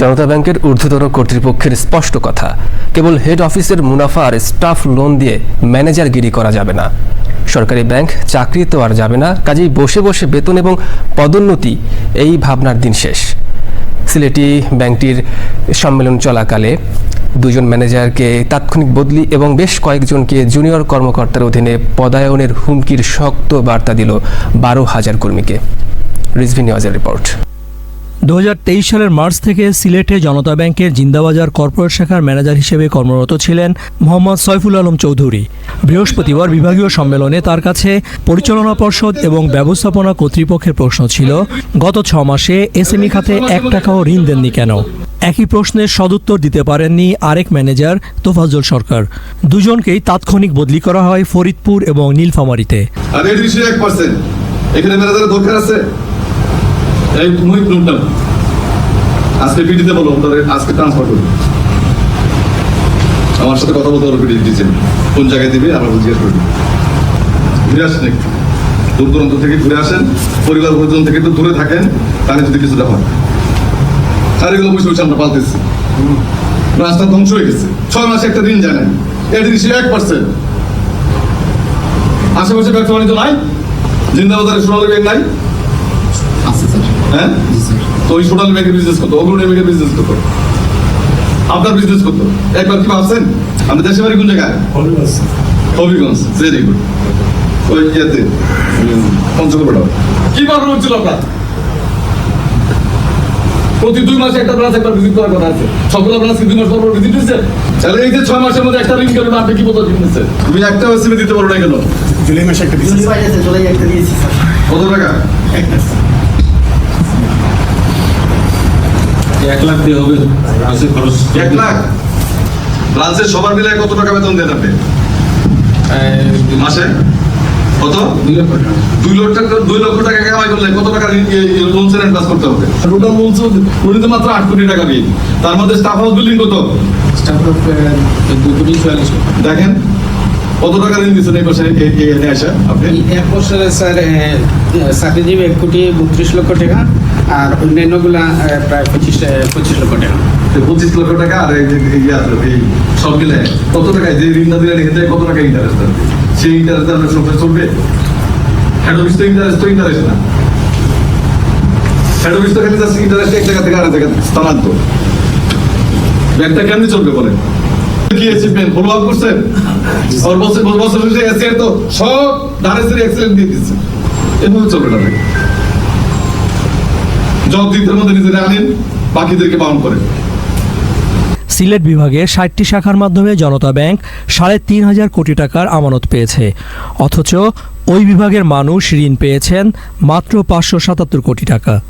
জনতা ব্যাংকের ঊর্ধ্বতর কর্তৃপক্ষের স্পষ্ট কথা। কেবল হেড অফিসের মুনাফা আর স্টাফ লোন দিয়ে ম্যানেজারগিরি করা যাবে না। সরকারি ব্যাংক চাকরি তো আর যাবে না, কাজেই বসে বসে বেতন এবং পদোন্নতি, এই ভাবনার দিন শেষ। সিলেটি ব্যাংকটির সম্মেলন চলাকালে দুজন ম্যানেজারকে তাৎক্ষণিক বদলি এবং বেশ কয়েকজনকে জুনিয়র কর্মকর্তার অধীনে পদায়নের হুমকির শক্ত বার্তা দিল বারো হাজার কর্মীকে। রিজভি নিউজের রিপোর্ট। দু হাজার তেইশ সালের মার্চ থেকে সিলেটে জনতা ব্যাংকের জিন্দাবাজার কর্পোরেট শাখার ম্যানেজার হিসেবে কর্মরত ছিলেন মোহাম্মদ সয়ফুল আলম চৌধুরী। বৃহস্পতিবার বিভাগীয় সম্মেলনে তার কাছে পরিচালনা পর্ষদ এবং ব্যবস্থাপনা কর্তৃপক্ষের প্রশ্ন ছিল, গত ছ মাসে এসএমই খাতে এক টাকাও ঋণ দেননি কেন? একই প্রশ্নের সদুত্তর দিতে পারেননি আরেক ম্যানেজার তোফাজ্জল সরকার। দুজনকেই তাৎক্ষণিক বদলি করা হয় ফরিদপুর এবং নীলফামারীতে। এখানে ম্যানেজারের দরকার আছে। এই মুহিত নুনটাম আজকে পিডিতে বলো, তাদের আজকে ট্রান্সফার করবে। আমার সাথে কথা বলতে পারো পিডি দিচ্ছেন কোন জায়গায় দিবে, আমরা জিজ্ঞেস করবি ঘুরে আসেন একটু। দূর দূরান্ত থেকে ঘুরে আসেন। পরিবার পরিজন থেকে একটু দূরে থাকেন, তাহলে যদি কিছুটা হয়। আর এগুলো বসে বসে আমরা পালতেছি। রাস্তা ধ্বংস হয়ে গেছে। ছয় মাসে একটা দিন জানেন। এর জিনিস এক পার্সেন্ট আশেপাশে ব্যবসা বাণিজ্য নাই জিন্দাবাজারে সোনালী ব্যাংক নাই। আছে স্যার হ্যাঁ? তো ওই সোনালী ব্যাংকের বিজনেস করতো অগ্রণী ব্যাংকের বিজনেস করতো আপনার বিজনেস করতো একবার কি ভাবছেন? আমি দেশে বাড়ি কোন জায়গায়? হবিগঞ্জ। ভেরি গুড ওই ইয়েতে। পঞ্চগড় কি পারবেন হচ্ছিল আপনার? প্রতি দুই মাসে একটা ব্রাঞ্চ একবার ভিজিট করার কথা আছে। সবগুলো ব্রাঞ্চ দুই মাস পর ভিজিট দিচ্ছে? তাহলে এই যে ছয় মাসের মধ্যে একটা ঋণ কেন আপনি কি বলতে দিচ্ছে তুমি একটা ওসিবি দিতে পারো না কেন? জুলাই মাসে একটা দিয়েছি জুলাই মাসে একটা দিয়েছি কত টাকা? এক লাখ দিয়ে হবে। মাসে খরচ এক লাখ? ব্রাঞ্চের সবার মিলে কত টাকা বেতন দেন আপনি? মাসে? কত? দুই লক্ষ টাকা। দুই লক্ষ টাকা দুই লক্ষ টাকা কামাই করলে কত টাকা লোন সেরেন্ট পাস করতে হবে? টোটাল বলছে উনি মাত্র আট কোটি টাকা দিয়ে তার মধ্যে স্টাফ হাউস বিল্ডিং কত? স্টাফ দুই কোটি দেখেন কত টাকা ঋণ দিচ্ছেন এই এনে আসা আপনি? এক বছরে স্যার চাকরিজীবী এক কোটি বত্রিশ লক্ষ টাকা। আর অন্যান্যগুলা প্রায় পঁচিশ পঁচিশ লক্ষ টাকা। পঁচিশ লক্ষ টাকা আর এই যে আছে, এই সব মিলে কত যে ঋণ না দিলে রেখে যায় কত টাকা ইন্টারেস্ট সেই ইন্টারেস্ট আপনার সংসার চলবে? হেড অফিস তো ইন্টারেস্ট তো ইন্টারেস্ট না। হেড অফিস তো খালি ইন্টারেস্ট এক জায়গা থেকে আরেক জায়গা স্থানান্তর। কেমনি চলবে বলে কি অ্যাচিভমেন্ট ফলো আপ করছেন আর বছর বছর শেষে তো সব ধারে এক্সেলেন্ট দিয়ে দিচ্ছে। এভাবে চলবে না ভাই মধ্যে নিজেরা আনেন, বাকিদেরকে পালন করেন। সিলেট বিভাগে ষাটটি শাখার মাধ্যমে জনতা ব্যাংক সাড়ে তিন হাজার কোটি টাকার আমানত পেয়েছে। অথচ ওই বিভাগের মানুষ ঋণ পেয়েছেন মাত্র পাঁচশো সাতাত্তর কোটি টাকা।